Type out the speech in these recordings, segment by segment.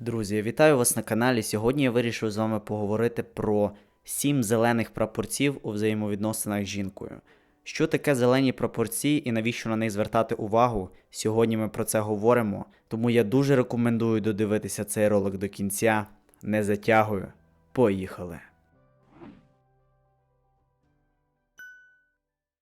Друзі, вітаю вас на каналі. Сьогодні я вирішив з вами поговорити про сім зелених прапорців у взаємовідносинах з жінкою. Що таке зелені прапорці і навіщо на них звертати увагу? Сьогодні ми про це говоримо, тому я дуже рекомендую додивитися цей ролик до кінця. Не затягую. Поїхали.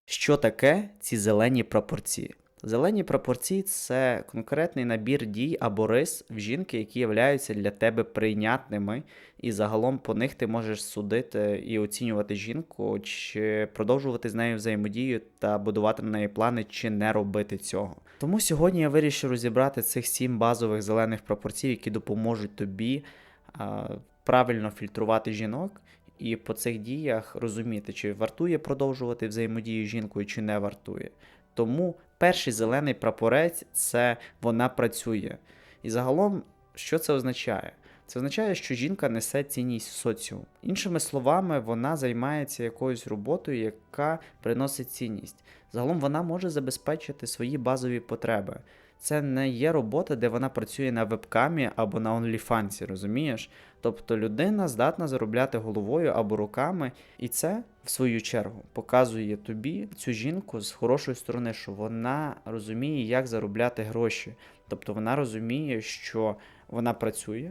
Що таке ці зелені прапорці? Зелені прапорці це конкретний набір дій або рис в жінки, які являються для тебе прийнятними, і загалом по них ти можеш судити і оцінювати жінку, чи продовжувати з нею взаємодію та будувати на неї плани, чи не робити цього. Тому сьогодні я вирішив розібрати цих сім базових зелених прапорців, які допоможуть тобі а, правильно фільтрувати жінок. І по цих діях розуміти, чи вартує продовжувати взаємодію з жінкою, чи не вартує. Тому перший зелений прапорець це вона працює. І загалом, що це означає? Це означає, що жінка несе цінність в соціум. Іншими словами, вона займається якоюсь роботою, яка приносить цінність. Загалом вона може забезпечити свої базові потреби. Це не є робота, де вона працює на вебкамі або на OnlyFans, розумієш? Тобто людина здатна заробляти головою або руками, і це, в свою чергу, показує тобі цю жінку з хорошої сторони, що вона розуміє, як заробляти гроші. Тобто вона розуміє, що вона працює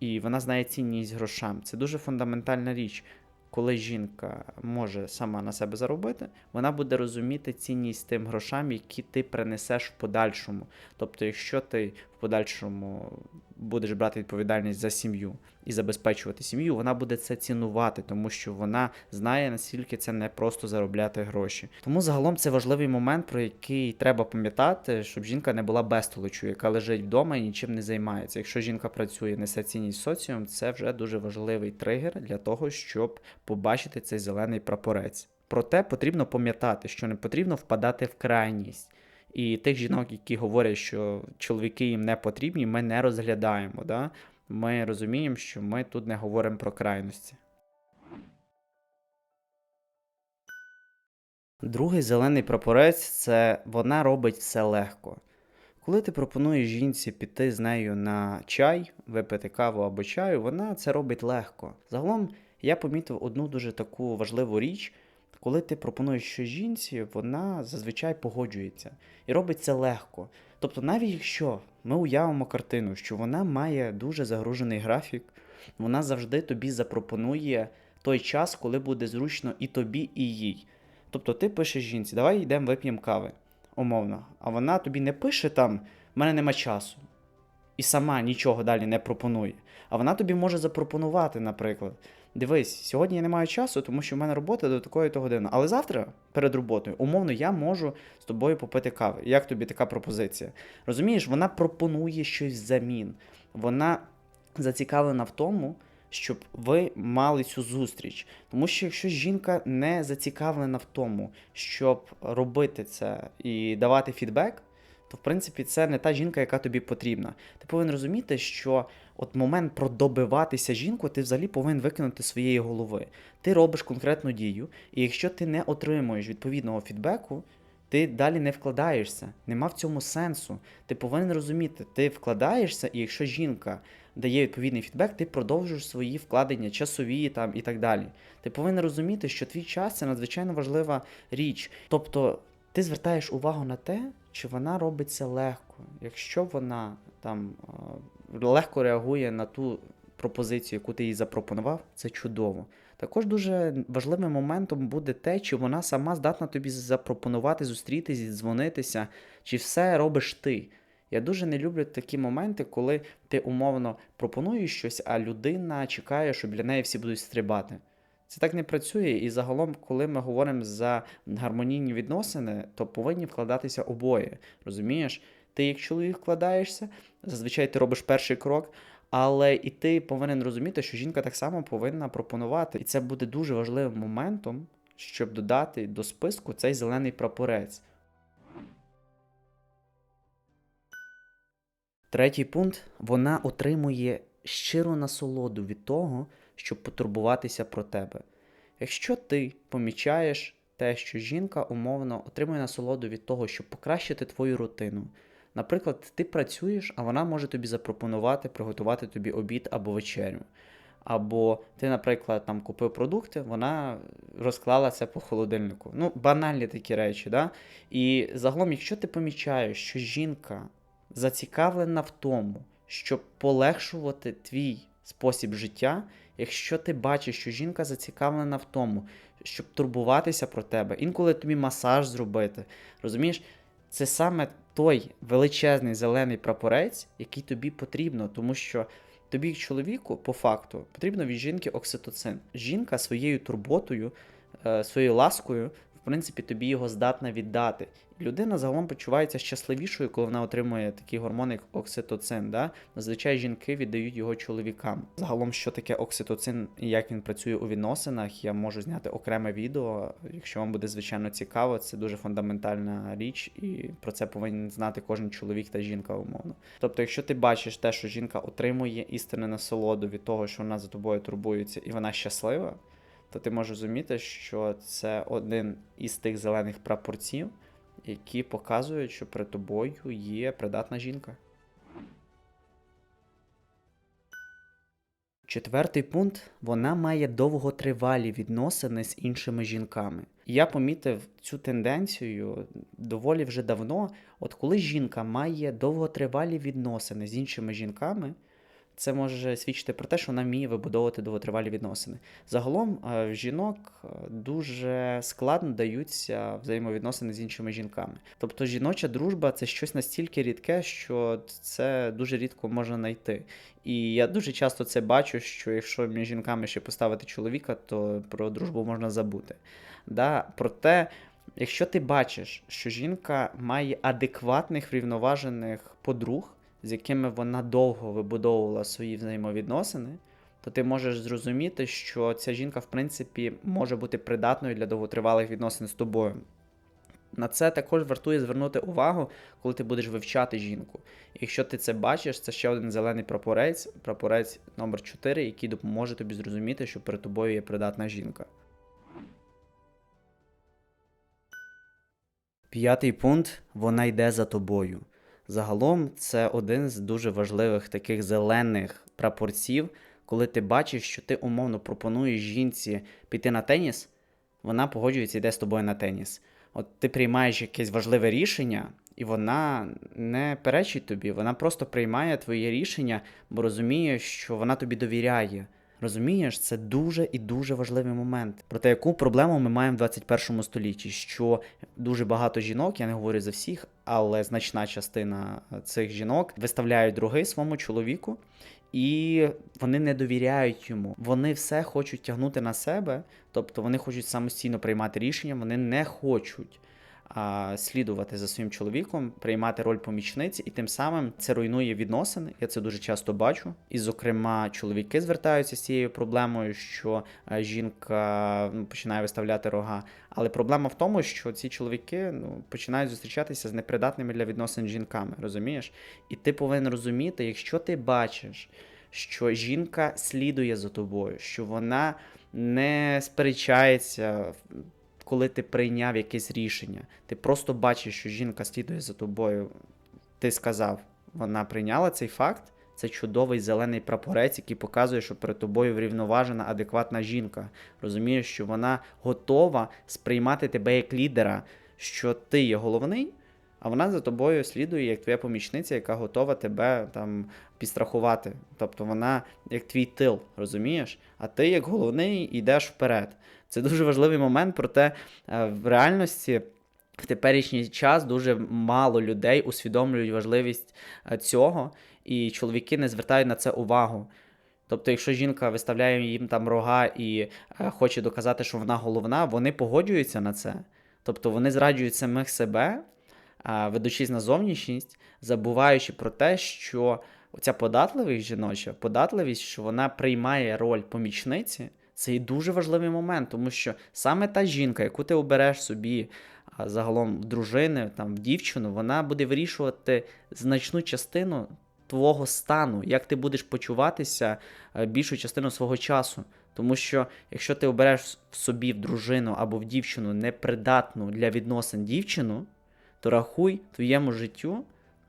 і вона знає цінність грошам. Це дуже фундаментальна річ. Коли жінка може сама на себе заробити, вона буде розуміти цінність тим грошам, які ти принесеш в подальшому. Тобто, якщо ти в подальшому будеш брати відповідальність за сім'ю і забезпечувати сім'ю, вона буде це цінувати, тому що вона знає, наскільки це не просто заробляти гроші. Тому загалом це важливий момент, про який треба пам'ятати, щоб жінка не була безтолочою, яка лежить вдома і нічим не займається. Якщо жінка працює, несе цінність соціум, це вже дуже важливий тригер для того, щоб побачити цей зелений прапорець. Проте потрібно пам'ятати, що не потрібно впадати в крайність. І тих жінок, які говорять, що чоловіки їм не потрібні, ми не розглядаємо. Да? Ми розуміємо, що ми тут не говоримо про крайності. Другий зелений прапорець це вона робить все легко. Коли ти пропонуєш жінці піти з нею на чай, випити каву або чаю, вона це робить легко. Загалом я помітив одну дуже таку важливу річ. Коли ти пропонуєш щось жінці, вона зазвичай погоджується і робить це легко. Тобто, навіть якщо ми уявимо картину, що вона має дуже загружений графік, вона завжди тобі запропонує той час, коли буде зручно і тобі, і їй. Тобто ти пишеш жінці, давай йдемо вип'ємо кави, умовно. А вона тобі не пише там, в мене нема часу. І сама нічого далі не пропонує. А вона тобі може запропонувати, наприклад. Дивись, сьогодні я не маю часу, тому що в мене робота до такої то години. Але завтра, перед роботою, умовно, я можу з тобою попити кави. Як тобі така пропозиція? Розумієш, вона пропонує щось взамін. Вона зацікавлена в тому, щоб ви мали цю зустріч. Тому що якщо жінка не зацікавлена в тому, щоб робити це і давати фідбек, то в принципі це не та жінка, яка тобі потрібна. Ти повинен розуміти, що от момент продобиватися жінку, ти взагалі повинен викинути своєї голови. Ти робиш конкретну дію, і якщо ти не отримуєш відповідного фідбеку, ти далі не вкладаєшся. Нема в цьому сенсу. Ти повинен розуміти, ти вкладаєшся, і якщо жінка дає відповідний фідбек, ти продовжуєш свої вкладення, часові там і так далі. Ти повинен розуміти, що твій час це надзвичайно важлива річ. Тобто ти звертаєш увагу на те, чи вона робить це легко. Якщо вона там е, легко реагує на ту пропозицію, яку ти їй запропонував, це чудово. Також дуже важливим моментом буде те, чи вона сама здатна тобі запропонувати зустрітись, дзвонитися, чи все робиш ти. Я дуже не люблю такі моменти, коли ти умовно пропонуєш щось, а людина чекає, що біля неї всі будуть стрибати. Це так не працює, і загалом, коли ми говоримо за гармонійні відносини, то повинні вкладатися обоє. Розумієш? Ти як чоловік вкладаєшся, зазвичай ти робиш перший крок, але і ти повинен розуміти, що жінка так само повинна пропонувати. І це буде дуже важливим моментом, щоб додати до списку цей зелений прапорець. Третій пункт вона отримує щиру насолоду від того, щоб потурбуватися про тебе. Якщо ти помічаєш те, що жінка умовно отримує насолоду від того, щоб покращити твою рутину, Наприклад, ти працюєш, а вона може тобі запропонувати приготувати тобі обід або вечерю. Або ти, наприклад, там купив продукти, вона розклала це по холодильнику. Ну, банальні такі речі, да? І загалом, якщо ти помічаєш, що жінка зацікавлена в тому, щоб полегшувати твій спосіб життя, якщо ти бачиш, що жінка зацікавлена в тому, щоб турбуватися про тебе, інколи тобі масаж зробити, розумієш, це саме той величезний зелений прапорець, який тобі потрібно, тому що тобі, чоловіку, по факту, потрібно від жінки окситоцин. Жінка своєю турботою, е, своєю ласкою, принципі, тобі його здатна віддати. Людина загалом почувається щасливішою, коли вона отримує такий гормон, як окситоцин. Да? Зазвичай жінки віддають його чоловікам. Загалом, що таке окситоцин і як він працює у відносинах, я можу зняти окреме відео. Якщо вам буде звичайно цікаво, це дуже фундаментальна річ, і про це повинен знати кожен чоловік та жінка умовно. Тобто, якщо ти бачиш те, що жінка отримує істинне насолоду від того, що вона за тобою турбується, і вона щаслива, то ти можеш розуміти, що це один із тих зелених прапорців, які показують, що перед тобою є придатна жінка. Четвертий пункт вона має довготривалі відносини з іншими жінками. Я помітив цю тенденцію доволі вже давно. От коли жінка має довготривалі відносини з іншими жінками, це може свідчити про те, що вона вміє вибудовувати довготривалі відносини. Загалом е, в жінок е, дуже складно даються взаємовідносини з іншими жінками. Тобто жіноча дружба це щось настільки рідке, що це дуже рідко можна знайти. І я дуже часто це бачу, що якщо між жінками ще поставити чоловіка, то про дружбу можна забути. Да? Проте, якщо ти бачиш, що жінка має адекватних врівноважених подруг, з якими вона довго вибудовувала свої взаємовідносини, то ти можеш зрозуміти, що ця жінка, в принципі, може бути придатною для довготривалих відносин з тобою. На це також вартує звернути увагу, коли ти будеш вивчати жінку. Якщо ти це бачиш, це ще один зелений прапорець, прапорець номер 4 який допоможе тобі зрозуміти, що перед тобою є придатна жінка. П'ятий пункт вона йде за тобою. Загалом це один з дуже важливих таких зелених прапорців, коли ти бачиш, що ти умовно пропонуєш жінці піти на теніс, вона погоджується йде з тобою на теніс. От ти приймаєш якесь важливе рішення, і вона не перечить тобі, вона просто приймає твоє рішення, бо розуміє, що вона тобі довіряє. Розумієш, це дуже і дуже важливий момент. Проте яку проблему ми маємо в 21 столітті? Що дуже багато жінок, я не говорю за всіх, але значна частина цих жінок виставляють други своєму чоловіку, і вони не довіряють йому. Вони все хочуть тягнути на себе, тобто вони хочуть самостійно приймати рішення, вони не хочуть слідувати за своїм чоловіком, приймати роль помічниці, і тим самим це руйнує відносини. Я це дуже часто бачу. І, зокрема, чоловіки звертаються з цією проблемою, що е, жінка ну, починає виставляти рога. Але проблема в тому, що ці чоловіки ну, починають зустрічатися з непридатними для відносин жінками, розумієш? І ти повинен розуміти, якщо ти бачиш, що жінка слідує за тобою, що вона не сперечається коли ти прийняв якесь рішення. Ти просто бачиш, що жінка слідує за тобою. Ти сказав, вона прийняла цей факт. Це чудовий зелений прапорець, який показує, що перед тобою врівноважена, адекватна жінка. Розумієш, що вона готова сприймати тебе як лідера, що ти є головний, а вона за тобою слідує як твоя помічниця, яка готова тебе там підстрахувати. Тобто вона як твій тил, розумієш? А ти, як головний, йдеш вперед. Це дуже важливий момент, проте е, в реальності. В теперішній час дуже мало людей усвідомлюють важливість е, цього, і чоловіки не звертають на це увагу. Тобто, якщо жінка виставляє їм там рога і е, хоче доказати, що вона головна, вони погоджуються на це. Тобто вони зраджують самих себе, ведучись на зовнішність, забуваючи про те, що оця податливість жіноча, податливість, що вона приймає роль помічниці. Це і дуже важливий момент, тому що саме та жінка, яку ти обереш собі загалом в дружини, там, в дівчину, вона буде вирішувати значну частину твого стану, як ти будеш почуватися е, більшу частину свого часу. Тому що якщо ти обереш в собі в дружину або в дівчину непридатну для відносин дівчину, то рахуй твоєму життю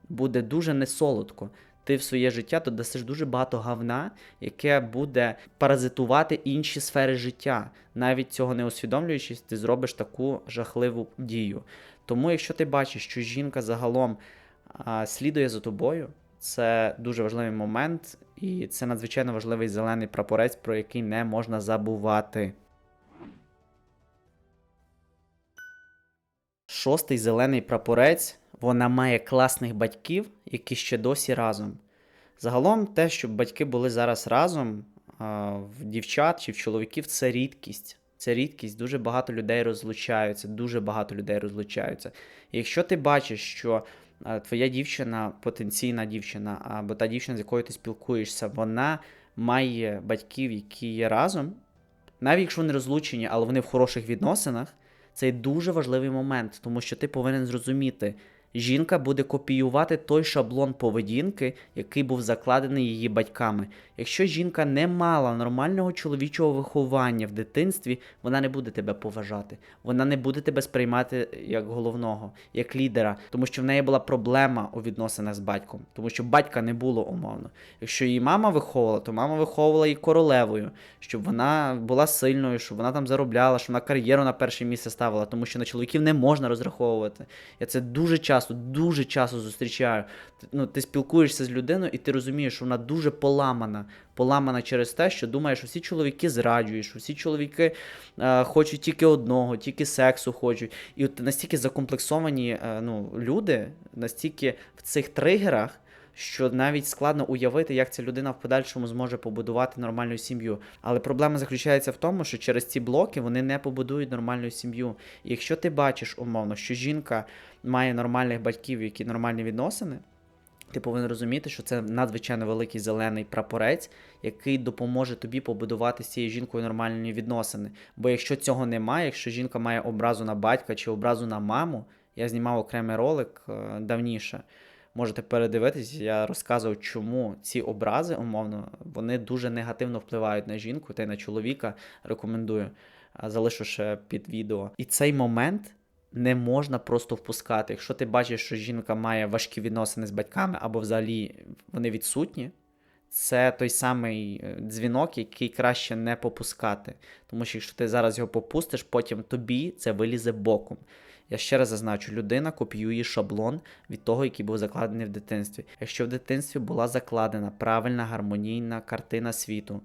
буде дуже несолодко. Ти в своє життя додасиш дуже багато гавна, яке буде паразитувати інші сфери життя. Навіть цього не усвідомлюючись, ти зробиш таку жахливу дію. Тому, якщо ти бачиш, що жінка загалом а, слідує за тобою, це дуже важливий момент, і це надзвичайно важливий зелений прапорець, про який не можна забувати. Шостий зелений прапорець, вона має класних батьків, які ще досі разом. Загалом, те, щоб батьки були зараз разом, в дівчат чи в чоловіків, це рідкість. Це рідкість, дуже багато людей розлучаються, дуже багато людей розлучаються. І якщо ти бачиш, що твоя дівчина, потенційна дівчина, або та дівчина, з якою ти спілкуєшся, вона має батьків, які є разом, навіть якщо вони розлучені, але вони в хороших відносинах, це дуже важливий момент, тому що ти повинен зрозуміти, жінка буде копіювати той шаблон поведінки, який був закладений її батьками. Якщо жінка не мала нормального чоловічого виховання в дитинстві, вона не буде тебе поважати, вона не буде тебе сприймати як головного, як лідера, тому що в неї була проблема у відносинах з батьком, тому що батька не було умовно. Якщо її мама виховувала, то мама виховувала її королевою, щоб вона була сильною, щоб вона там заробляла, щоб вона кар'єру на перше місце ставила, тому що на чоловіків не можна розраховувати. Я це дуже часто, дуже часто зустрічаю. Ну, ти спілкуєшся з людиною, і ти розумієш, що вона дуже поламана. Поламана через те, що думає, що всі чоловіки зраджують, що всі чоловіки е, хочуть тільки одного, тільки сексу хочуть. І от настільки закомплексовані е, ну, люди, настільки в цих тригерах. Що навіть складно уявити, як ця людина в подальшому зможе побудувати нормальну сім'ю. Але проблема заключається в тому, що через ці блоки вони не побудують нормальну сім'ю. І якщо ти бачиш умовно, що жінка має нормальних батьків, які нормальні відносини, ти повинен розуміти, що це надзвичайно великий зелений прапорець, який допоможе тобі побудувати з цією жінкою нормальні відносини. Бо якщо цього немає, якщо жінка має образу на батька чи образу на маму, я знімав окремий ролик е, давніше. Можете передивитись, я розказував, чому ці образи, умовно, вони дуже негативно впливають на жінку та й на чоловіка. Рекомендую. Залишу ще під відео. І цей момент не можна просто впускати. Якщо ти бачиш, що жінка має важкі відносини з батьками або взагалі вони відсутні, це той самий е, дзвінок, який краще не попускати. Тому що якщо ти зараз його попустиш, потім тобі це вилізе боком. Я ще раз зазначу, людина копіює шаблон від того, який був закладений в дитинстві. Якщо в дитинстві була закладена правильна гармонійна картина світу,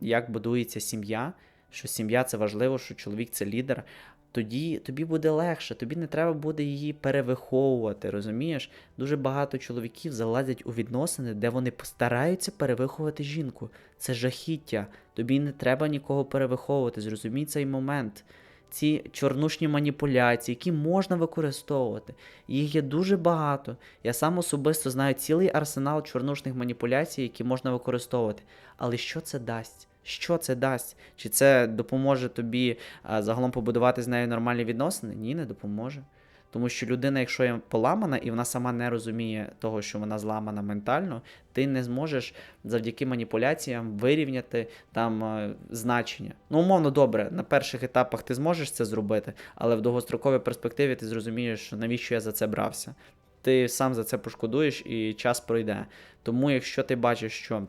як будується сім'я, що сім'я це важливо, що чоловік це лідер. Тоді тобі буде легше, тобі не треба буде її перевиховувати, розумієш? Дуже багато чоловіків залазять у відносини, де вони постараються перевиховувати жінку. Це жахіття. Тобі не треба нікого перевиховувати. Зрозумій цей момент. Ці чорнушні маніпуляції, які можна використовувати. Їх є дуже багато. Я сам особисто знаю цілий арсенал чорнушних маніпуляцій, які можна використовувати. Але що це дасть? Що це дасть? Чи це допоможе тобі а, загалом побудувати з нею нормальні відносини? Ні, не допоможе. Тому що людина, якщо є поламана і вона сама не розуміє того, що вона зламана ментально, ти не зможеш завдяки маніпуляціям вирівняти там е, значення. Ну, умовно, добре, на перших етапах ти зможеш це зробити, але в довгостроковій перспективі ти зрозумієш, що навіщо я за це брався. Ти сам за це пошкодуєш і час пройде. Тому, якщо ти бачиш, що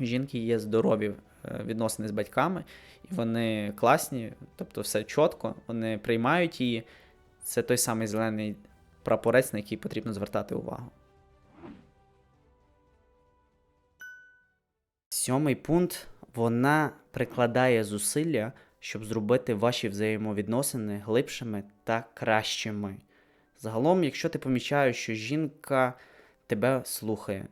в жінки є здорові е, відносини з батьками, і вони класні, тобто все чітко, вони приймають її. Це той самий зелений прапорець, на який потрібно звертати увагу. Сьомий пункт. Вона прикладає зусилля, щоб зробити ваші взаємовідносини глибшими та кращими. Загалом, якщо ти помічаєш, що жінка тебе слухає,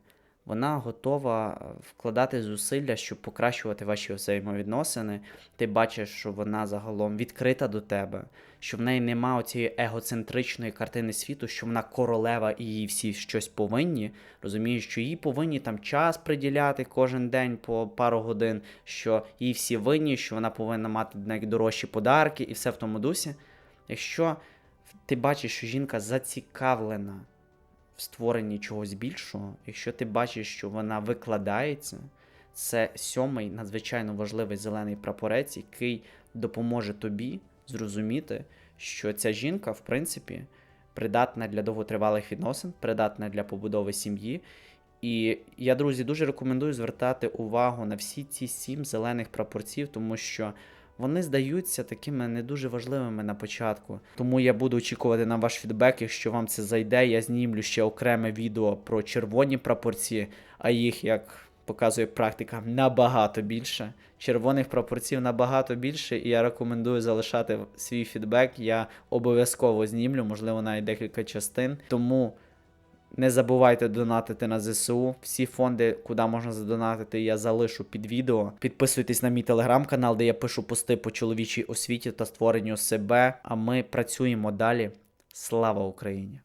вона готова е, вкладати зусилля, щоб покращувати ваші взаємовідносини. Ти бачиш, що вона загалом відкрита до тебе, що в неї нема оцієї егоцентричної картини світу, що вона королева і їй всі щось повинні. Розумієш, що їй повинні там час приділяти кожен день по пару годин, що їй всі винні, що вона повинна мати найдорожчі подарки і все в тому дусі. Якщо ти бачиш, що жінка зацікавлена в створенні чогось більшого, якщо ти бачиш, що вона викладається, це сьомий надзвичайно важливий зелений прапорець, який допоможе тобі зрозуміти, що ця жінка, в принципі, придатне для довготривалих відносин, придатне для побудови сім'ї. І я, друзі, дуже рекомендую звертати увагу на всі ці сім зелених прапорців, тому що вони здаються такими не дуже важливими на початку. Тому я буду очікувати на ваш фідбек. Якщо вам це зайде, я знімлю ще окреме відео про червоні прапорці, а їх, як показує практика, набагато більше. Червоних прапорців набагато більше, і я рекомендую залишати свій фідбек. Я обов'язково знімлю, можливо, навіть декілька частин. Тому не забувайте донатити на ЗСУ. Всі фонди, куди можна задонатити, я залишу під відео. Підписуйтесь на мій телеграм-канал, де я пишу пости по чоловічій освіті та створенню себе. А ми працюємо далі. Слава Україні!